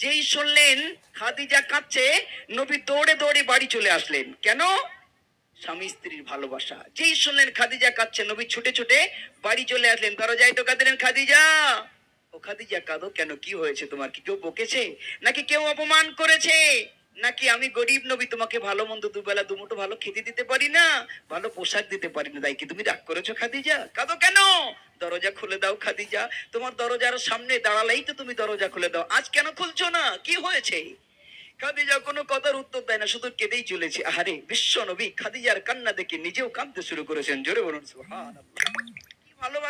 যেই শুনলেন, খাদিজা কাঁদছে, নবী দৌড়ে দৌড়ে বাড়ি চলে আসলেন। কেন? স্বামী স্ত্রীর ভালোবাসা। যেই শুনলেন, খাদিজা কাঁদছে, নবী ছুটে ছুটে বাড়ি চলে আসলেন। দরজায় তো কাঁদিলেন খাদিজা! ও খাদিজা, কাঁদো কেন? কি হয়েছে তোমার? কি কেউ বকেছে? নাকি কেউ অপমান করেছে? নাকি আমি গরিব নবী, তোমাকে ভালো মন্দ দুবেলা দুমুটো ভালো খেতে দিতে পারি না? ভালো পোশাক দিতে পারি না, তাই কি তুমি রাগ করেছ, খাদিজা? কাঁদো কেন? দরজা খুলে দাও, খাদিজা। তোমার দরজার সামনে দাঁড়ালেই তো তুমি দরজা খুলে দাও। আজ কেন খুলছো না? কি হয়েছে? খাদিজা কোনো কথার উত্তর দেয় না, শুধু কেঁদেই চলেছে। আরে বিশ্ব নবী খাদিজার কান্না দেখে নিজেও কাঁদতে শুরু করেছেন। জোরে বলুন